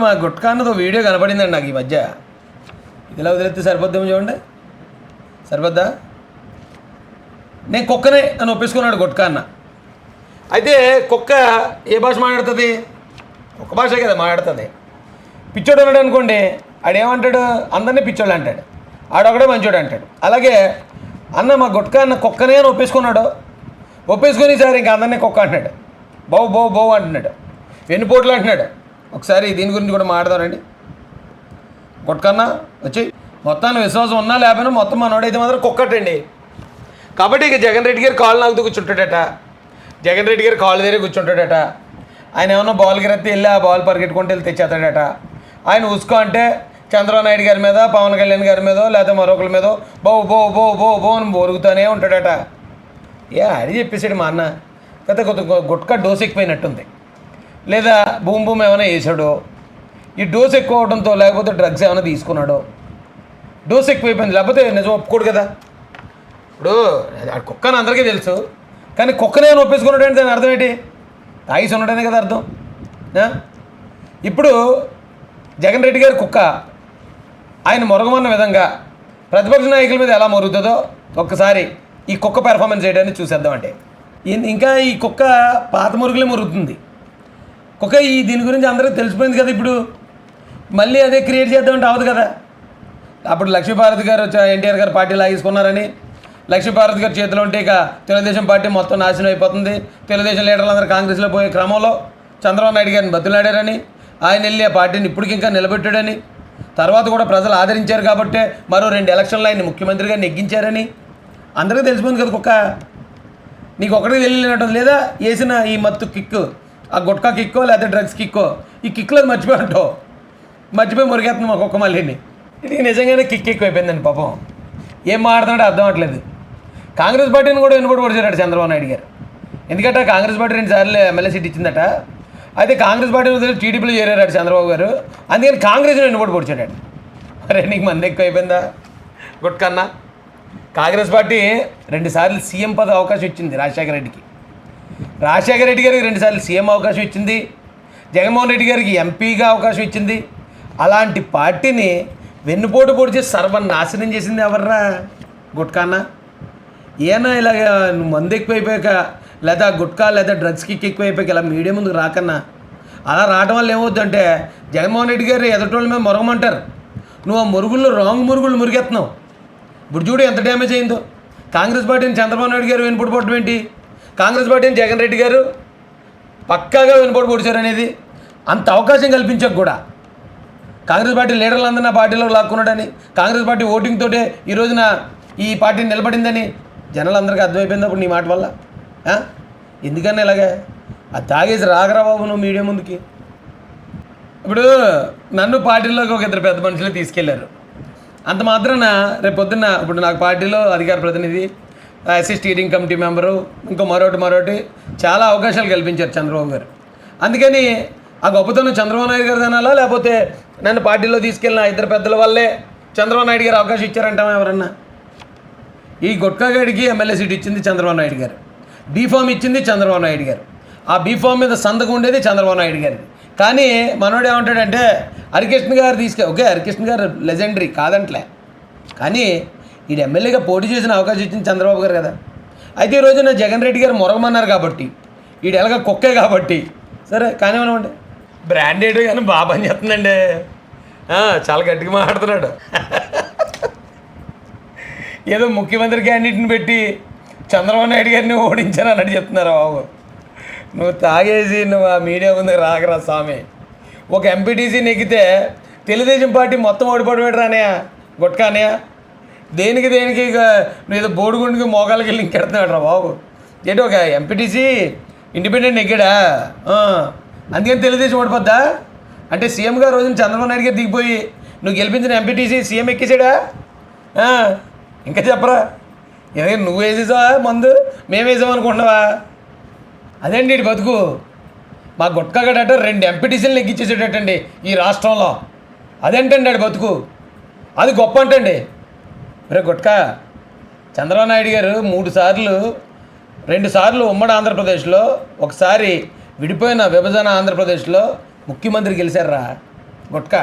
మా గుట్కా ఒక వీడియో కనపడిందండి నాకు ఈ మధ్య. ఇదిలా వదిలేస్తే సరిపోద్దేమో చూడండి. సరిపోద్దా? నేను కుక్కనే అని ఒప్పేసుకున్నాడు గుట్కాన్న. అయితే కుక్క ఏ భాష మాట్లాడుతుంది? ఒక భాషే కదా మాట్లాడుతుంది. పిచ్చోడు అన్నాడు అనుకోండి ఆడేమంటాడు? అందరినీ పిచ్చోళ్ళు అంటాడు. ఆడొకడే మంచోడు అంటాడు. అలాగే అన్న మా గుట్కా అన్న కుక్కనే అని ఒప్పేసుకున్నాడు. ఒప్పేసుకొని సార్ ఇంకా అందరినీ కుక్క అంటున్నాడు. బావు బావు బావు అంటున్నాడు. వెన్నుపోట్లు అంటున్నాడు. ఒకసారి దీని గురించి కూడా మాట్లాడదారండి గుట్కన్నా వచ్చి మొత్తాన్ని విశ్వాసం ఉన్నా లేకపోయినా మొత్తం మనోడైతే మాత్రం కుక్కటండి. కాబట్టి ఇక జగన్ రెడ్డి గారు కాళ్ళు నాకుతూ కూర్చుంటాడట. జగన్ రెడ్డి గారు కాళ్ళు దగ్గర కూర్చుంటాడట. ఆయన ఏమన్నా బాల్ గిరెత్తి వెళ్ళి ఆ బాల్ పరిగెట్టుకుంటూ వెళ్ళి తెచ్చేస్తాడట. ఆయన ఉసుకో అంటే చంద్రబాబు నాయుడు గారి మీద పవన్ కళ్యాణ్ గారి మీదో లేకపోతే మరొకరి మీదో బో బో బో బో బో అని బోరుగుతూనే ఉంటాడట. ఏ అది చెప్పేసాడు మా అన్న. పెద్ద కొద్ది గుట్క డోసెక్కిపోయినట్టుంది లేదా భూమి భూమి ఏమైనా వేసాడో ఈ డోస్ ఎక్కువ అవడంతో లేకపోతే డ్రగ్స్ ఏమైనా తీసుకున్నాడో డోస్ ఎక్కువైపోయింది. లేకపోతే నిజం ఒప్పుకోడు కదా. ఇప్పుడు అది కుక్క అని అందరికీ తెలుసు. కానీ కుక్కనే అని ఒప్పేసుకున్నాడు అంటే దాని అర్థం ఏంటి? తాగిసి ఉన్నాడనే కదా అర్థం. ఇప్పుడు జగన్ రెడ్డి గారి కుక్క ఆయన మొరగమన్న విధంగా ప్రతిపక్ష నాయకుల మీద ఎలా మొరుగుతుందో ఒక్కసారి ఈ కుక్క పెర్ఫార్మెన్స్ చేయడానికి చూసేద్దామంటే ఇంకా ఈ కుక్క పాత మురుగులే మురుగుతుంది. కుక్క ఈ దీని గురించి అందరికీ తెలిసిపోయింది కదా ఇప్పుడు. మళ్ళీ అదే క్రియేట్ చేద్దామంటే అవ్వదు కదా. అప్పుడు లక్ష్మీభారతి గారు ఎన్టీఆర్ గారు పార్టీ లాగేసుకున్నారని. లక్ష్మీభారతి గారి చేతిలో ఉంటే ఇక తెలుగుదేశం పార్టీ మొత్తం నాశనం అయిపోతుంది. తెలుగుదేశం లీడర్లు అందరూ కాంగ్రెస్లో పోయే క్రమంలో చంద్రబాబు నాయుడు గారిని బతులాడారని ఆయన వెళ్ళి ఆ పార్టీని ఇప్పటికి ఇంకా నిలబెట్టాడని. తర్వాత కూడా ప్రజలు ఆదరించారు కాబట్టే మరో రెండు ఎలక్షన్లు ఆయన ముఖ్యమంత్రిగా నెగ్గించారని. అందరికీ తెలిసిపోయింది కదా కుక్క. నీకు ఒకటికి తెలియనట్టు లేదా? వేసిన ఈ మత్తు కిక్కు. ఆ గుట్కా కిక్కో లేకపోతే డ్రగ్స్ కిక్కో ఈ కిక్లో మర్చిపోయి ఉంటావు మర్చిపోయి మురిగేస్తుంది మా కుక్క మళ్ళీని. ఇది నిజంగానే కిక్ ఎక్కువ అయిపోయిందండి పాపం. ఏం మాట్లాడుతున్నాడో అర్థం అవట్లేదు. కాంగ్రెస్ పార్టీని కూడా వెనుకోడు పొడిచారట చంద్రబాబు నాయుడు గారు. ఎందుకంటే? కాంగ్రెస్ పార్టీ రెండు సార్లు ఎమ్మెల్యే సీట్ ఇచ్చిందట. అయితే కాంగ్రెస్ పార్టీ వదిలి టీడీపీలో చేరారట చంద్రబాబు గారు. అందుకని కాంగ్రెస్ని వెనుకోడు పొడిచాడు అరే నీకు మంది ఎక్కువ అయిపోయిందా గుట్కన్నా కాంగ్రెస్ పార్టీ రెండుసార్లు సీఎం పద అవకాశం ఇచ్చింది రాజశేఖర రెడ్డికి. రాజశేఖర రెడ్డి గారికి రెండుసార్లు సీఎం అవకాశం ఇచ్చింది. జగన్మోహన్ రెడ్డి గారికి ఎంపీగా అవకాశం ఇచ్చింది. అలాంటి పార్టీని వెన్నుపోటు పొడిచి సర్వనాశనం చేసింది ఎవర్రా? గుట్కానా? ఏనా ఇలాగ నువ్వు మందు ఎక్కువైపోయాక లేదా గుట్కా లేదా డ్రగ్స్ కిక్ ఎక్కువైపోయాక ఇలా మీడియా ముందుకు రాకన్నా? అలా రావడం వల్ల ఏమవుద్దంటే జగన్మోహన్ రెడ్డి గారు ఎదుటోళ్ళ మీద మురగమంటారు. నువ్వు ఆ మురుగుల్లో రాంగ్ మురుగులు మురిగెత్తున్నావు. ఇప్పుడు చూడు ఎంత డ్యామేజ్ అయిందో. కాంగ్రెస్ పార్టీని చంద్రబాబు నాయుడు గారు వెనుపడి ఏంటి? కాంగ్రెస్ పార్టీని జగన్ రెడ్డి గారు పక్కాగా వెనుపడి పొడిచారు అనేది అంత అవకాశం కల్పించక కూడా. కాంగ్రెస్ పార్టీ లీడర్లందరూ ఆ పార్టీలో లాక్కున్నాడని కాంగ్రెస్ పార్టీ ఓటింగ్ తోటే ఈ రోజున ఈ పార్టీ నిలబడిందని జనాలందరికీ అర్థమైపోయింది అప్పుడు నీ మాట వల్ల? ఎందుకన్నా ఇలాగే? అది తాగేసి రాగరా బాబు నువ్వు మీడియా ముందుకి. ఇప్పుడు నన్ను పార్టీలోకి ఒక ఇద్దరు పెద్ద మనుషులు తీసుకెళ్ళారు. అంత మాత్రాన రేపు పొద్దున్న ఇప్పుడు నాకు పార్టీలో అధికార ప్రతినిధి ఎస్సీ స్టీరింగ్ కమిటీ మెంబరు ఇంకో మరొకటి మరొకటి చాలా అవకాశాలు కల్పించారు చంద్రబాబు గారు. అందుకని ఆ గొప్పతనం చంద్రబాబు నాయుడు గారు అనాలా? లేకపోతే నన్ను పార్టీలో తీసుకెళ్ళిన ఇద్దరు పెద్దల వల్లే చంద్రబాబు నాయుడు గారు అవకాశం ఇచ్చారంటామా ఎవరన్నా? ఈ గుట్కాగాడికి ఎమ్మెల్యే సీట్ ఇచ్చింది చంద్రబాబు నాయుడు గారు. బీఫామ్ ఇచ్చింది చంద్రబాబు నాయుడు గారు. ఆ బీఫామ్ మీద సంతకం ఉండేది చంద్రబాబు నాయుడు గారిది. కానీ మనోడు ఏమంటాడంటే హరికృష్ణ గారు తీసుకె ఓకే హరికృష్ణ గారు లెజెండరీ కాదంట్లే. కానీ ఈడు ఎమ్మెల్యేగా పోటీ చేసిన అవకాశం ఇచ్చింది చంద్రబాబు గారు కదా. అయితే ఈ రోజున జగన్ రెడ్డి గారు మొరగమన్నారు కాబట్టి ఈడు ఎలాగ కుక్కే కాబట్టి. సరే కానివ్వనివ్వండి బ్రాండెడ్ కానీ బాగా పని చేస్తుందండి చాలా గట్టిగా మాట్లాడుతున్నాడు. ఏదో ముఖ్యమంత్రి క్యాండిడేట్ని పెట్టి చంద్రబాబు నాయుడు గారిని ఓడించాను అన్నట్టు చెప్తున్నారు బాబు. నువ్వు తాగేసి నువ్వు ఆ మీడియా ముందుకు రాకరా స్వామి. ఒక ఎంపీటీసీ నెగ్గితే తెలుగుదేశం పార్టీ మొత్తం ఓడిపోవడం రానయా గుట్కానయా దేనికి దేనికి ఇక? నువ్వు ఏదో బోడిగుండికి మోకాలకి వెళ్ళి ఇంకెడుతున్నాడు రా బాబు. ఏంటి ఒక ఎంపీటీసీ ఇండిపెండెంట్ ఎక్కాడా? అందుకని తెలుగుదేశం ఓడిపోద్దా? అంటే సీఎం గారు రోజున చంద్రబాబు నాయుడు గారు దిగిపోయి నువ్వు గెలిపించిన ఎంపీటీసీ సీఎం ఎక్కేసాడా? ఇంకా చెప్పరా? ఎందుకంటే నువ్వు వేసేసావా మందు? మేము వేసాం అనుకుంటున్నావా? అదేంటి ఇటు బతుకు? మా గుట్కాగడట రెండు ఎంపీటీసీలు నెగ్గించేసేటట్టండి ఈ రాష్ట్రంలో. అదేంటండి ఆడి బతుకు? అది గొప్ప అంటండి. రే గుట్కా చంద్రబాబు నాయుడు గారు మూడు సార్లు రెండు సార్లు ఉమ్మడి ఆంధ్రప్రదేశ్లో ఒకసారి విడిపోయిన విభజన ఆంధ్రప్రదేశ్లో ముఖ్యమంత్రి గెలిచారా? గుట్కా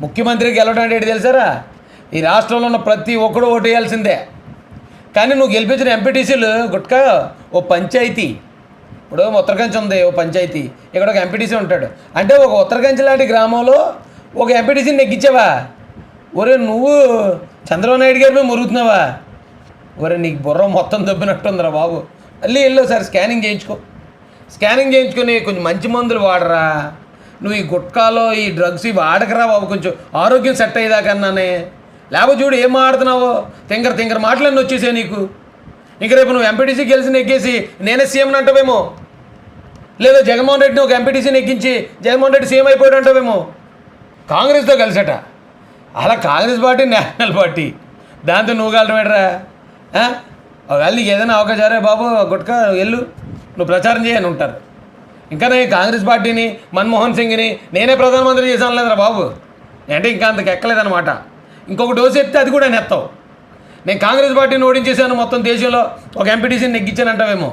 ముఖ్యమంత్రి గెలవడం అంటే తెలిసారా? ఈ రాష్ట్రంలో ఉన్న ప్రతి ఒక్కడు ఓటు వేయాల్సిందే. కానీ నువ్వు గెలిపించిన ఎంపీటీసీలు గుట్కా ఓ పంచాయతీ ఇప్పుడు ఉత్తరకంచి ఉంది ఓ పంచాయతీ ఇక్కడ ఒక ఎంపీటీసీ ఉంటాడు. అంటే ఒక ఉత్తరకంచి లాంటి గ్రామంలో ఒక ఎంపీటీసీని నెగ్గించావా? ఒరే నువ్వు చంద్రబాబు నాయుడు గారి మీద మురుగుతున్నావా? ఒరే నీకు బుర్ర మొత్తం దొబ్బినట్టుందిరా బాబు. మళ్ళీ వెళ్ళు సార్ స్కానింగ్ చేయించుకో. స్కానింగ్ చేయించుకొని కొంచెం మంచి మందులు వాడరా. నువ్వు ఈ గుట్కాలో ఈ డ్రగ్స్ ఇవి ఆడకరా బాబు కొంచెం ఆరోగ్యం సెట్ అయ్యేదాకన్నానే లేకపోతే చూడు ఏం ఆడుతున్నావో తింగర తింగర మాటలన్నీ వచ్చేసే నీకు. ఇంక రేపు నువ్వు ఎంపీటీసీ గెలిచి నెగ్గేసి నేనే సీఎం అంటావేమో? లేదా జగన్మోహన్ రెడ్డిని ఒక ఎంపీటీసీని ఎక్కించి జగన్మోహన్ రెడ్డి సీఎం అయిపోయాడు అంటావేమో కాంగ్రెస్తో కలిసట. అలా కాంగ్రెస్ పార్టీ నేషనల్ పార్టీ. దాంతో నువ్వు కలటమేట్రా ఒకవేళ నీకు ఏదైనా అవకాశారే బాబు గుట్క వెళ్ళు. నువ్వు ప్రచారం చేయని ఉంటారు. ఇంకా నేను కాంగ్రెస్ పార్టీని మన్మోహన్ సింగ్ని నేనే ప్రధానమంత్రి చేశాను లేదురా బాబు. అంటే ఇంకా అంతకు ఎక్కలేదన్నమాట. ఇంకొక డోసు ఎత్తే అది కూడా నెత్తావు నేను కాంగ్రెస్ పార్టీని ఓడించేశాను మొత్తం దేశంలో. ఒక ఎంపీటీసీని నెగ్గించానంటావేమో.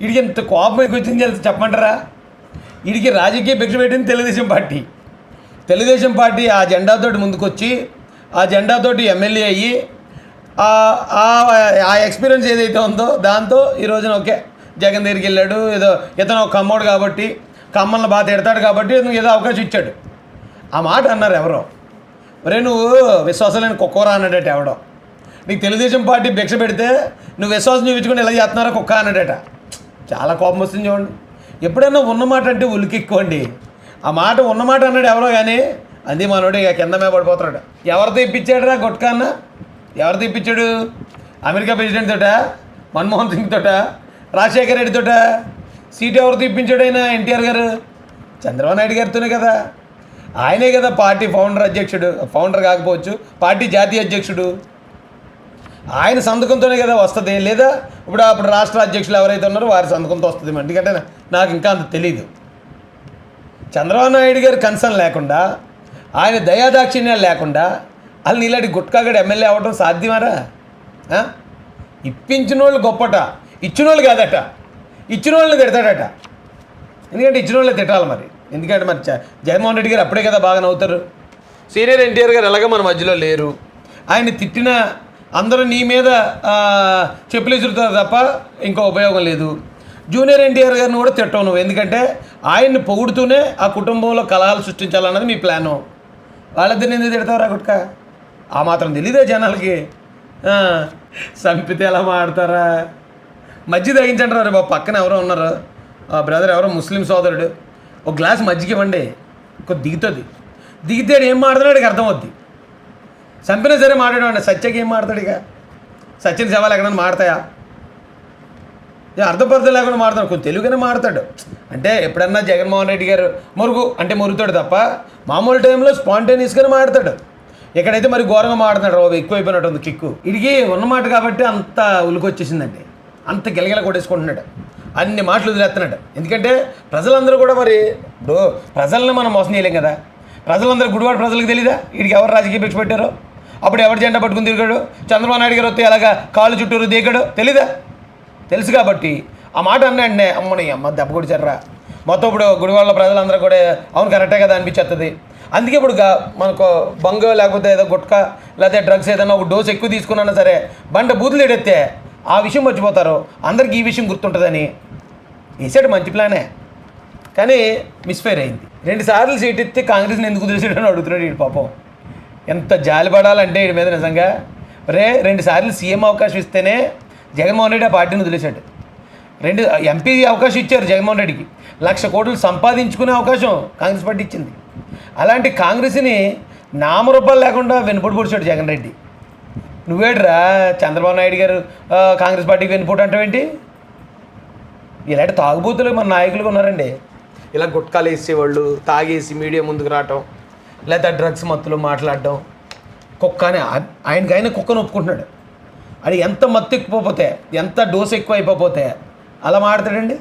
వీడికి ఎంత కోపం ఎక్కువ వచ్చింది చెప్పమంటారా వీడికి రాజకీయ భిక్ష పెట్టింది తెలుగుదేశం పార్టీ. తెలుగుదేశం పార్టీ ఆ జెండాతోటి ముందుకొచ్చి ఆ జెండాతోటి ఎమ్మెల్యే అయ్యి ఆ- ఆ- ఎక్స్పీరియన్స్ ఏదైతే ఉందో దాంతో ఈ రోజున ఓకే జగన్ దగ్గరికి వెళ్ళాడు. ఏదో ఇతను ఒక కమ్మోడు కాబట్టి కమ్మల్ని బాగా తిడతాడు కాబట్టి నువ్వు ఏదో అవకాశం ఇచ్చాడు. ఆ మాట అన్నారు ఎవరో. ఒరే నువ్వు విశ్వాసం లేని కుక్కరా అన్నాడట ఎవడో. నీకు తెలుగుదేశం పార్టీ భిక్ష పెడితే నువ్వు విశ్వాసం చూపించుకుని ఇలా చేస్తున్నారో కుక్క అన్నాడట. చాలా కోపం వస్తుంది చూడండి. ఎప్పుడైనా ఉన్నమాట అంటే ఉలికెక్కువండి. ఆ మాట ఉన్నమాట అన్నాడు ఎవరో కానీ అంది మనోడు ఇక కింద మీద పడిపోతున్నాడు. ఎవరితో ఇప్పించాడు రా గుట్కా ఎవరితో ఇప్పించాడు అమెరికా ప్రెసిడెంట్ తోట? మన్మోహన్ సింగ్ తోట? రాజశేఖర రెడ్డి తోట? సీటు ఎవరితో ఇప్పించాడు ఆయన ఎన్టీఆర్ గారు? చంద్రబాబు నాయుడు గారితోనే కదా. ఆయనే కదా పార్టీ ఫౌండర్ అధ్యక్షుడు ఫౌండర్ కాకపోవచ్చు పార్టీ జాతీయ అధ్యక్షుడు. ఆయన సంతకంతోనే కదా వస్తుంది లేదా? ఇప్పుడు అప్పుడు రాష్ట్ర అధ్యక్షులు ఎవరైతే ఉన్నారో వారి సంతకంతో వస్తుంది ఎందుకంటే నాకు ఇంకా అంత తెలియదు చంద్రబాబు నాయుడు గారి కన్సర్న్ లేకుండా ఆయన దయాదాక్షిణ్యాలు లేకుండా వాళ్ళు ఇలాంటి గుట్కాగడ ఎమ్మెల్యే అవ్వడం సాధ్యమారా? ఇప్పించిన వాళ్ళు గొప్పట ఇచ్చిన వాళ్ళు కాదట ఇచ్చిన వాళ్ళని తిడతాడట. ఎందుకంటే ఇచ్చిన వాళ్ళే తిట్టాలి మరి. ఎందుకంటే మరి జగన్మోహన్ రెడ్డి గారు అప్పుడే కదా బాగా నవ్వుతారు. సీనియర్ ఎన్టీఆర్ గారు ఎలాగ మన మధ్యలో లేరు? ఆయన తిట్టిన అందరూ నీ మీద చెప్పులు ఎదురుతారు తప్ప ఇంకో ఉపయోగం లేదు. జూనియర్ ఎన్టీఆర్ గారిని కూడా తిట్టవు నువ్వు. ఎందుకంటే ఆయన్ని పొగుడుతూనే ఆ కుటుంబంలో కలహాలు సృష్టించాలన్నది మీ ప్లాను. వాళ్ళిద్దరిని ఎందుకు తిడతావు రా ఆ మాత్రం తెలీదే జనాలకి. సంపితే ఎలా మాడతారా? మజ్జి తగ్గించండి రా బాబు పక్కన ఎవరో ఉన్నారు. ఆ బ్రదర్ ఎవరో ముస్లిం సోదరుడు. ఒక గ్లాస్ మజ్జిగ ఇవ్వండి. కొద్ది దిగుతుంది. దిగితే ఏం మాడుతున్నాడు ఇక అర్థమవుద్ది. చంపినా సరే మాట్లాడమండి సత్యకి ఏం మాడతాడు ఇక? సత్యని శవాలు ఎక్కడైనా మాడతాయా? అర్థపర్థం లేకుండా మాడతాడు కొంచెం తెలుగునే మాడతాడు అంటే ఎప్పుడన్నా జగన్మోహన్ రెడ్డి గారు మురుగు అంటే మురుగుతాడు తప్ప మామూలు టైంలో స్పాంటేనియస్గానే మాడతాడు ఎక్కడైతే మరి ఘోరంగా మాడుతున్నాడు బాబు ఎక్కువైపోయినట్టు ఉంది కిక్కు. ఇడిగి ఉన్నమాట కాబట్టి అంత ఉలికొచ్చేసిందండి. అంత గిలగిల కొట్టేసుకుంటున్నాడు. అన్ని మాటలు వదిలేస్తున్నాడు. ఎందుకంటే ప్రజలందరూ కూడా మరి ఇప్పుడు ప్రజల్ని మనం మోసం చేయలేం కదా. ప్రజలందరూ గుడివాడ ప్రజలకు తెలీదా? వీడికి ఎవరు రాజకీయ భిక్ష పెట్టారో? అప్పుడు ఎవరు జెండా పట్టుకుని తిరిగాడు? చంద్రబాబు నాయుడు గారు వస్తే ఎలాగా కాళ్ళు చుట్టూరు దిగాడు తెలీదా? తెలుసు కాబట్టి ఆ మాట అన్నాడే అమ్మని అమ్మ దెబ్బ కొడిచారా మొత్తం ఇప్పుడు గుడివాళ్ళ ప్రజలందరూ కూడా అవును కరెక్టే కదా అనిపించేస్తుంది అందుకే ఇప్పుడు మనకు బంగు లేకపోతే ఏదో గుట్క లేకపోతే డ్రగ్స్ ఏదైనా ఒక డోస్ ఎక్కువ తీసుకున్నా సరే బండ బూతులు ఎడెత్తే ఆ విషయం మర్చిపోతారు. అందరికీ ఈ విషయం గుర్తుంటుందని వేసాడు మంచి ప్లానే కానీ మిస్ఫైర్ అయింది. రెండు సార్లు సీట్ ఇస్తే కాంగ్రెస్ని ఎందుకు తెలిసాడని అడుగుతున్నాడు వీడి పాపం. ఎంత జాలి పడాలంటే వీడి మీద నిజంగా. రే రెండు సార్లు సీఎం అవకాశం ఇస్తేనే జగన్మోహన్ రెడ్డి ఆ పార్టీని వదిలేశాడు. రెండు ఎంపీ అవకాశం ఇచ్చారు జగన్మోహన్ రెడ్డికి. లక్ష కోట్లు సంపాదించుకునే అవకాశం కాంగ్రెస్ పార్టీ ఇచ్చింది. అలాంటి కాంగ్రెస్ని నామరూపాలు లేకుండా వెనుపడి పొడిచాడు జగన్ రెడ్డి. నువ్వేడ్రా చంద్రబాబు నాయుడు గారు కాంగ్రెస్ పార్టీకి వెనుపోటు అంటావేంటి ఇలాంటి తాగుబోతులు మన నాయకులు ఉన్నారండి. ఇలా గుట్కాలు వేసేవాళ్ళు తాగేసి మీడియా ముందుకు రావటం లేదా డ్రగ్స్ మత్తులో మాట్లాడటం కుక్క అని ఆయనకి ఆయన కుక్కను ఒప్పుకుంటున్నాడు. అది ఎంత మత్తు ఎక్కువపోతే ఎంత డోస్ ఎక్కువ అయిపోతే అలా మాడతాడండి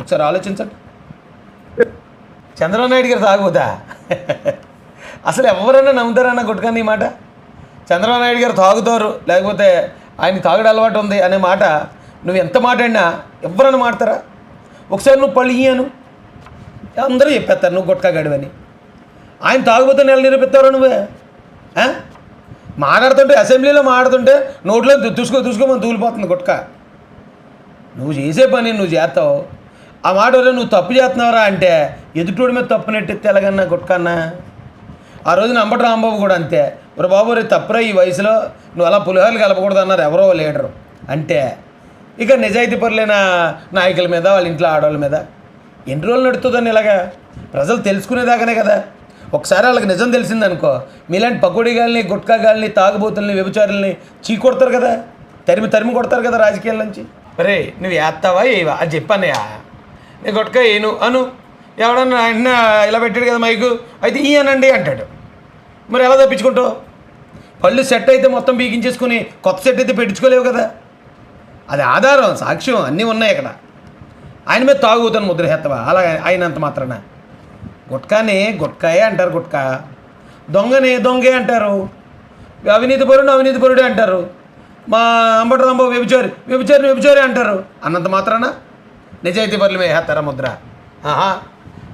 ఒకసారి ఆలోచించండి. చంద్రబాబు నాయుడు గారు తాగుబోతా? అసలు ఎవరైనా నమ్ముతారన్న గుట్కాని ఈ మాట? చంద్రబాబు నాయుడు గారు తాగుతారు లేకపోతే ఆయన తాగుడు అలవాటు ఉంది అనే మాట నువ్వు ఎంత మాట్లాడినా ఎవరైనా మాడతారా? ఒకసారి నువ్వు పళ్ళు అందరూ చెప్పేస్తారు నువ్వు గుట్కా గడివని. ఆయన తాగుబోతే నెల నిరూపిస్తావు నువ్వే? మాట్లాడుతుంటే అసెంబ్లీలో మాట్లాడుతుంటే నోట్లో దుసుకో తుసుకోమని తూలిపోతుంది గుట్క. నువ్వు చేసే పని నువ్వు చేస్తావు. ఆ మాట వల్ల నువ్వు తప్పు చేస్తున్నావురా అంటే ఎదుటోడి మీద తప్పు నెట్టెత్తే ఎలాగన్నా గుట్కన్నా? ఆ రోజున అంబటి రాంబాబు కూడా అంతే. ఒరే బాబు రే తప్పురా ఈ వయసులో. నువ్వు అలా పులిహోరలు కలపకూడదు అన్నారు ఎవరో లీడరు. అంటే ఇక నిజాయితీ పరులైన నాయకుల మీద వాళ్ళ ఇంట్లో ఆడవాళ్ళ మీద ఎన్ని రోజులు నడుతుందని ఇలాగా? ప్రజలు తెలుసుకునేదాకానే కదా. ఒకసారి వాళ్ళకి నిజం తెలిసిందనుకో మీలాంటి పకోడీగాల్ని గుట్కాగాల్ని తాగుబోతుల్ని వ్యభిచారుల్ని చీకొడతారు కదా తరిమి తరిమి కొడతారు కదా రాజకీయాల నుంచి. రే నువ్వు వేస్తావా ఏవా? అది చెప్పన్నయ్యా. నేను గుట్కా ఏను? అను. ఎవడన్నా ఆయన ఇలా పెట్టాడు కదా మైకు? అయితే ఈ అనండి అంటాడు. మరి ఎలా తప్పించుకుంటావు? పళ్ళు సెట్ అయితే మొత్తం బీగించేసుకుని కొత్త సెట్ అయితే పెట్టించుకోలేవు కదా. అది ఆధారం సాక్ష్యం అన్నీ ఉన్నాయి ఇక్కడ ఆయన మీద తాగుతాను ముద్ర హెత్తవా అలా అయినంత మాత్రాన. గుట్కాని గుట్కాయే అంటారు గుట్కా. దొంగని దొంగే అంటారు. అవినీతి పరుడు అవినీతి పరుడే అంటారు. మా అంబటి వ్యభిచారి వ్యభిచారి వ్యభిచారి అంటారు. అన్నంత మాత్రాన? నిజాయితీ పరులమే వేస్తారా ముద్ర. ఆహా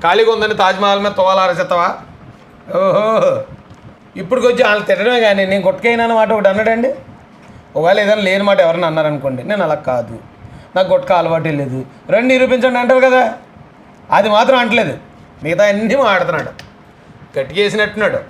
ఖాళీగా ఉందని తాజ్మహల్ మీద తోలారసేస్తావా ఓహో ఇప్పటికొచ్చి వాళ్ళు తిట్టడమే కానీ నేను గుట్కైనా మాట ఒకటి అన్నాడండి? ఒకవేళ ఏదైనా లేని మాట ఎవరైనా అన్నారనుకోండి నేను అలా కాదు. నాకు గుట్క అలవాటు లేదు. రండి నిరూపించండి అంటారు కదా? అది మాత్రం అంటలేదు. మిగతా అన్నీ మాడుతున్నాడు గట్టిగా చేసినట్టున్నాడు.